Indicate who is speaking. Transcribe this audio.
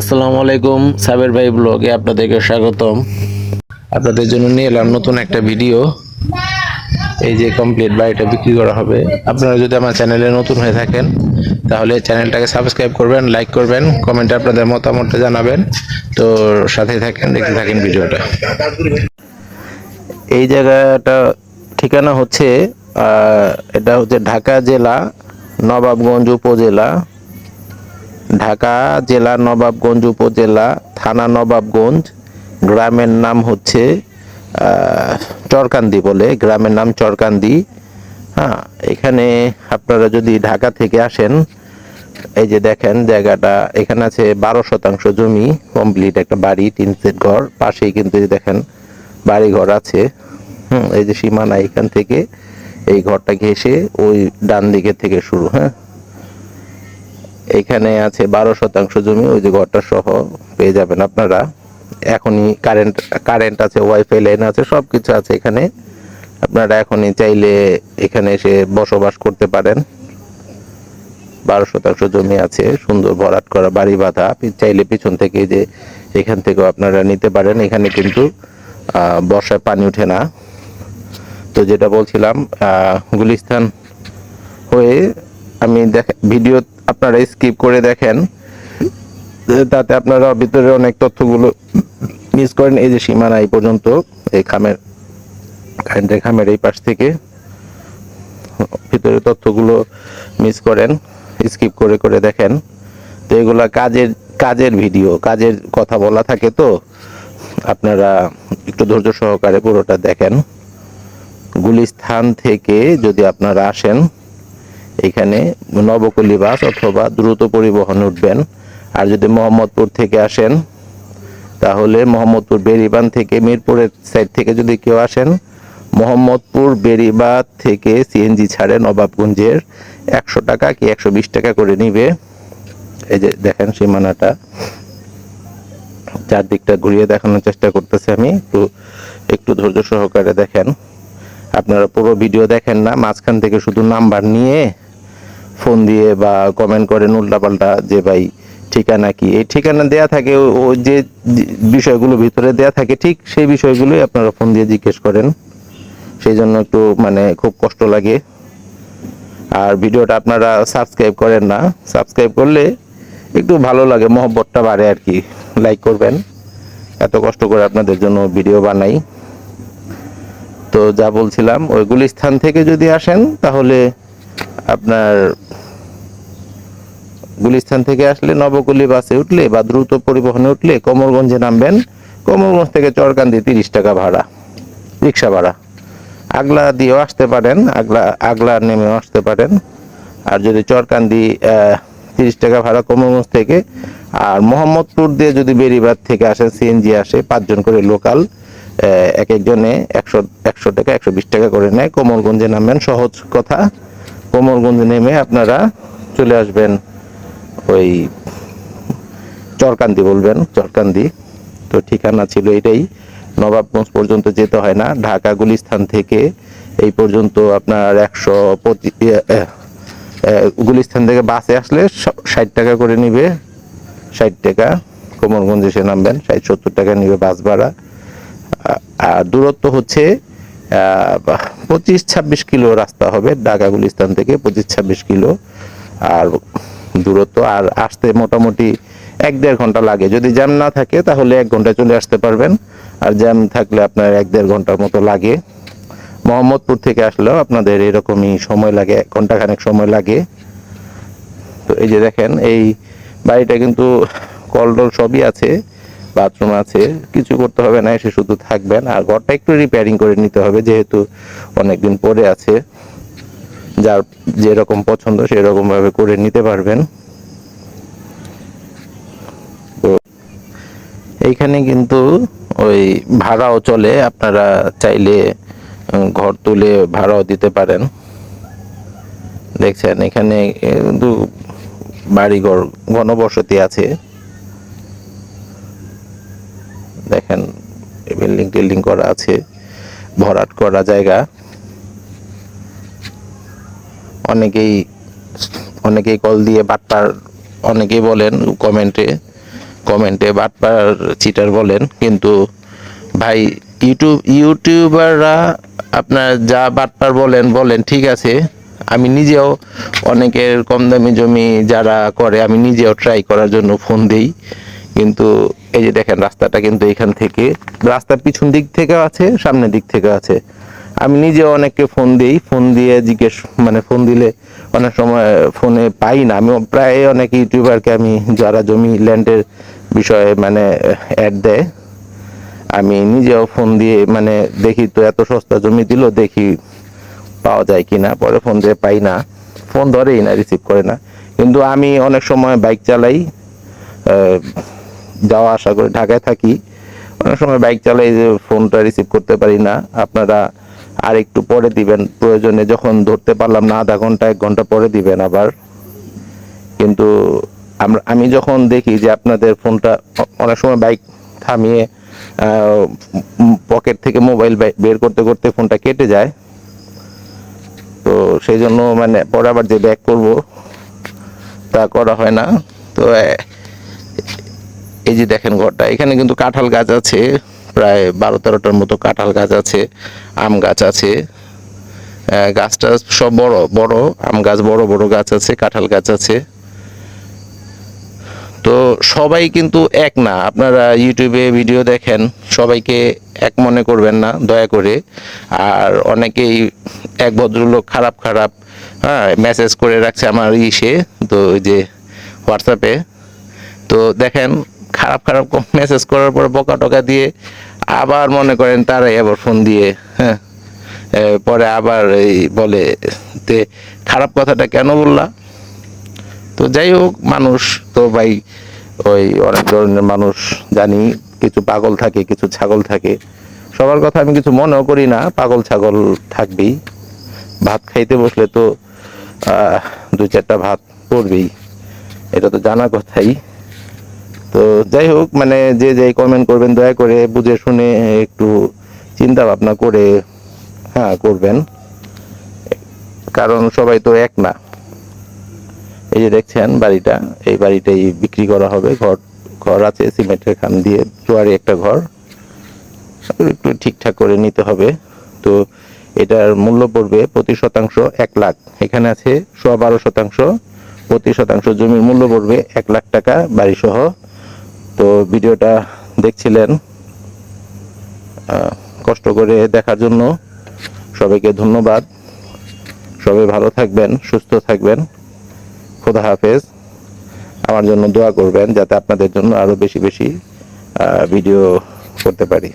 Speaker 1: আসসালামু আলাইকুম, সাবের ভাই ব্লগে আপনাদেরকে স্বাগতম। আপনাদের জন্য নিয়ে এলাম নতুন একটা ভিডিও। এই যে কমপ্লিট বাড়িটা বিক্রি করা হবে। আপনারা যদি আমার চ্যানেলে নতুন হয়ে থাকেন, তাহলে চ্যানেলটাকে সাবস্ক্রাইব করবেন লাইক করবেন কমেন্টে আপনাদের মতামতটা জানাবেন। তো সাথে থাকেন, দেখতে থাকেন ভিডিওটা। এই জায়গাটা ঠিকানা হচ্ছে এটা হচ্ছে ঢাকা জেলা, নবাবগঞ্জ উপজেলা। ঢাকা জেলা নবাবগঞ্জ উপজেলা থানা নবাবগঞ্জ। গ্রামের নাম হচ্ছে চরকান্দি বলে, গ্রামের নাম চরকান্দি। হ্যাঁ এখানে আপনারা যদি ঢাকা থেকে আসেন, এই যে দেখেন জায়গাটা, এখানে আছে বারো শতাংশ জমি, কমপ্লিট একটা বাড়ি, তিন সেট ঘর, পাশেই কিন্তু দেখেন বাড়ি ঘর আছে। হুম, এই যে সীমানা এখান থেকে এই ঘরটা ঘেসে ওই ডান দিকে থেকে শুরু হ্যাঁ। এখানে আছে বারো শতাংশ জমি, ওই যে ঘরটা সহ পেয়ে যাবেন আপনারা। এখনই কারেন্ট কারেন্ট আছে ওয়াইফাই লাইন আছে সব কিছু আছে এখানে। আপনারা এখনই চাইলে এখানে এসে বসবাস করতে পারেন। বারো শতাংশ জমি আছে, সুন্দর ভরাট করা বাড়ি বাঁধা। চাইলে পিছন থেকে যে এখান থেকেও আপনারা নিতে পারেন। এখানে কিন্তু বর্ষায় পানি ওঠে না। তো যেটা বলছিলাম গুলিস্তান হয়ে আমি দেখ, ভিডিও আপনারা স্কিপ করে দেখেন। তাতে আপনারা ভিতরে অনেক তথ্যগুলো মিস করেন। এই যে সীমানা এই পর্যন্ত, এই খামের কারেন্টের খামের এই পাশ থেকে ভিতরে তথ্যগুলো মিস করেন স্কিপ করে করে দেখেন। তো এগুলা কাজের কাজের ভিডিও কাজের কথা বলা থাকে তো। আপনারা একটু ধৈর্য সহকারে পুরোটা দেখেন। গুলিস্থান থেকে যদি আপনারা আসেন এখানে নবকলি বাস অথবা দ্রুত পরিবহন উঠবেন। আর যদি মোহাম্মদপুর থেকে আসেন, তাহলে মোহাম্মদপুর বেরিবান থেকে মিরপুরের সাইড থেকে যদি কেউ আসেন, মোহাম্মদপুর বেরিবাদ থেকে সিএনজি ছাড়ে নবাবগঞ্জের একশো টাকা কি একশো বিশ টাকা করে নিবে। এই যে দেখেন সীমানাটা। চারদিকটা ঘুরিয়ে দেখানোর চেষ্টা করতেছি আমি। একটু একটু ধৈর্য সহকারে দেখেন। আপনারা পুরো ভিডিও দেখেন না, মাঝখান থেকে শুধু নাম্বার নিয়ে ফোন দিয়ে বা কমেন্ট করেন উল্টাপাল্টা যে ভাই ঠিকানা কি? এই ঠিকানা দেয়া থাকে, ও- যে বিষয়গুলো ভিতরে দেয়া থাকে, ঠিক সেই বিষয়গুলোই আপনারা ফোন দিয়ে জিজ্ঞেস করেন। সেই জন্য একটু মানে খুব কষ্ট লাগে। আর ভিডিওটা আপনারা সাবস্ক্রাইব করেন না সাবস্ক্রাইব করলে একটু ভালো লাগে, মহব্বতটা বাড়ে আর কি। লাইক করবেন। এত কষ্ট করে আপনাদের জন্য ভিডিও বানাই। তো যা বলছিলাম, ওই গুলিস্থান থেকে যদি আসেন, তাহলে আপনার গুলিস্থান থেকে আসলে নবকুলি বাসে উঠলে বা দ্রুত পরিবহনে উঠলে কমলগঞ্জে নামবেন। কমলগঞ্জ থেকে চরকান্দি তিরিশ টাকা ভাড়া, রিক্সা ভাড়া। আগলা দিয়েও আসতে পারেন, আগলা আগলা নেমেও আসতে পারেন। আর যদি চরকান্দি তিরিশ টাকা ভাড়া কমলগঞ্জ থেকে, আর মোহাম্মদপুর দিয়ে যদি বেরিবাদ থেকে আসেন সিএনজি আসে, পাঁচজন করে লোকাল এক একজনে একশো একশো টাকা, একশো বিশ টাকা করে নেয়। কোমলগঞ্জে নামবেন, সহজ কথা। কোমলগঞ্জে নেমে আপনারা চলে আসবেন। ওই চরকান্দি বলবেন, চরকান্দি। তো ঠিকানা ছিল এটাই। নবাবগঞ্জ পর্যন্ত যেতে হয় না। ঢাকা গুলিস্থান থেকে এই পর্যন্ত আপনার একশো পঁচিশ গুলিস্থান থেকে বাসে আসলে ষাট টাকা করে নিবে। ষাট টাকা। কোমরগঞ্জ এসে নামবেন, ষাট সত্তর টাকা নিবে বাস ভাড়া। আর দূরত্ব হচ্ছে পঁচিশ ছাব্বিশ কিলো রাস্তা হবে ঢাকা গুলিস্তান থেকে, পঁচিশ ছাব্বিশ কিলো। আর দূরত্ব আর আসতে মোটামুটি এক দেড় ঘণ্টা লাগে। যদি জ্যাম না থাকে তাহলে এক ঘণ্টা চলে আসতে পারবেন। আর জ্যাম থাকলে আপনার এক দেড় ঘণ্টার মতো লাগে। মোহাম্মদপুর থেকে আসলেও আপনাদের এরকমই সময় লাগে, এক ঘন্টাখানেক সময় লাগে। তো এই যে দেখেন, এই বাড়িটা কিন্তু কলডল সবই আছে, বাথরুম আছে, কিছু করতে হবে না, এসে শুধু থাকবেন। আর ঘরটা একটু রিপেয়ারিং করে নিতে হবে, যেহেতু অনেকদিন পরে আছে। যার যেরকম পছন্দ সেরকম ভাবে করে নিতে পারবেন। তো এইখানে কিন্তু ওই ভাড়াও চলে, আপনারা চাইলে ঘর তুলে ভাড়াও দিতে পারেন। দেখছেন, এখানে কিন্তু বাড়িঘর ঘনবসতি আছে। দেখেন বিল্ডিং টিল্ডিং করা আছে, ভরাট করা জায়গা। অনেকেই অনেকেই কল দিয়ে বাটপার, অনেকেই বলেন কমেন্টে কমেন্টে বাটপার চিটার বলেন, কিন্তু ভাই ইউটিউব ইউটিউবাররা আপনার যা বাটপার বলেন বলেন, ঠিক আছে, আমি নিজেও অনেকের কম দামি জমি যারা করে, আমি নিজেও ট্রাই করার জন্য ফোন দেই, কিন্তু এই যে দেখেন, রাস্তাটা কিন্তু এখান থেকে, রাস্তার পিছন দিক থেকে আছে, সামনের দিক থেকে আছে। আমি নিজে অনেককে ফোন দিই ফোন দিয়ে জিজ্ঞেস মানে ফোন দিলে অনেক সময় ফোনে পাই না। আমি প্রায় অনেক ইউটিউবারকে আমি, যারা জমি ল্যান্ডের বিষয়ে মানে অ্যাড দেয়, আমি নিজেও ফোন দিয়ে মানে দেখি তো এত সস্তা জমি দিল, দেখি পাওয়া যায় কি না পরে ফোন দিয়ে পাই না। ফোন ধরেই না রিসিভ করে না। কিন্তু আমি অনেক সময় বাইক চালাই যাওয়া আসা করে ঢাকায় থাকি। অনেক সময় বাইক চালাই যে ফোনটা রিসিভ করতে পারি না। আপনারা আর একটু পরে দিবেন। প্রয়োজনে যখন ধরতে পারলাম না, আধা ঘণ্টা, এক ঘণ্টা পরে দিবেন আবার। কিন্তু আমরা আমি যখন দেখি যে আপনাদের ফোনটা অনেক সময় বাইক থামিয়ে পকেট থেকে মোবাইল বের করতে করতে ফোনটা কেটে যায়। তো সেই জন্য মানে পরে আবার যে ব্যাক করব, তা করা হয় না। তো এই যে দেখেন ঘরটা, এখানে কিন্তু কাঁঠাল গাছ আছে। প্রায় বারো তেরোটার মতো কাঁঠাল গাছ আছে, আম গাছ আছে। গাছটা সব বড় বড় আম গাছ, বড় বড় গাছ আছে, কাঁঠাল গাছ আছে। তো সবাই কিন্তু এক না, আপনারা ইউটিউবে ভিডিও দেখেন, সবাইকে এক মনে করবেন না, দয়া করে। আর অনেকেই এক ভদ্রলোক খারাপ খারাপ হ্যাঁ মেসেজ করে রাখছে আমার ইসে, তো ওই যে হোয়াটসঅ্যাপে তো দেখেন, খারাপ খারাপ মেসেজ করার পর বকা টকা দিয়ে আবার মনে করেন তারাই আবার ফোন দিয়ে হ্যাঁ পরে আবার এই বলে তে খারাপ কথাটা কেন বললা? তো যাই হোক, মানুষ তো ভাই, ওই অনেক ধরনের মানুষ জানি, কিছু পাগল থাকে, কিছু ছাগল থাকে। সবার কথা আমি কিছু মনেও করি না, পাগল ছাগল থাকবেই। ভাত খাইতে বসলে তো দু চারটা ভাত পড়বেই এটা তো জানা কথাই। তো যাই হোক মানে যে যে কমেন্ট করবেন, দয়া করে বুঝে শুনে একটু চিন্তা ভাবনা করে হ্যাঁ করবেন। কারণ সবাই তো এক না। এই যে দেখছেন বাড়িটা, এই বাড়িটাই বিক্রি করা হবে। ঘর ঘর আছে, সিমেন্টের খান দিয়ে জোয়ারি একটা ঘর। একটু ঠিকঠাক করে নিতে হবে। তো এটার মূল্য পড়বে প্রতি শতাংশ এক লাখ। এখানে আছে সোয়া বারো শতাংশ। প্রতি শতাংশ জমির মূল্য পড়বে এক লাখ টাকা বাড়ি সহ তো ভিডিওটা দেখছিলেন কষ্ট করে দেখার জন্য সবাইকে ধন্যবাদ। সবাই ভালো থাকবেন, সুস্থ থাকবেন। খোদা হাফেজ। আমার জন্য দোয়া করবেন যাতে আপনাদের জন্য আরও বেশি বেশি ভিডিও করতে পারি।